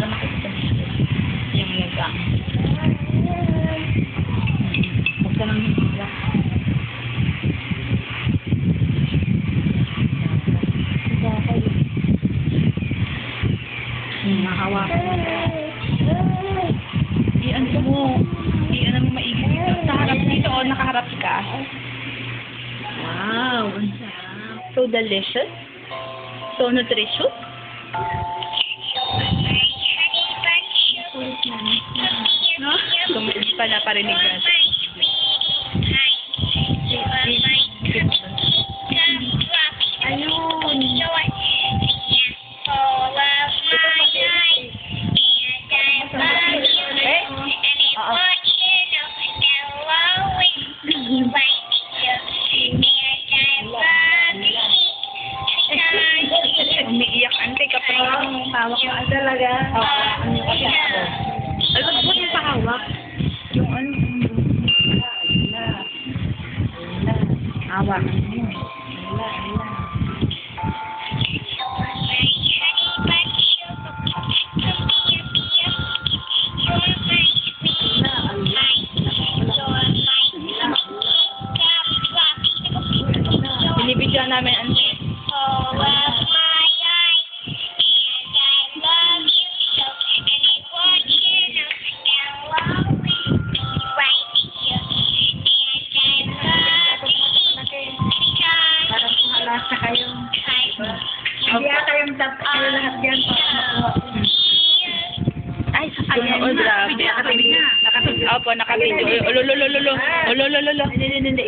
Para makikita mo yung laga. Huwag ka nang hihila. Hmm, nahawakan mo. I-ano mo. I-ano mo maigi dito. Sa harap dito, o nakaharap ka. Wow. So delicious. So nutritious. No? Hindi pa naparinig yan. Ayun. Umiiyak ante kapag hawak mo. talaga? Oo. Ano yung Hawak. Binibidyo namin ante. Yung dapat kayo lahat yan. Ay, ayun. Oh, grabe. Nakapili na. Nakapili. Opo, nakapili. Ulolololo. Ulolololo. Hindi, hindi, hindi.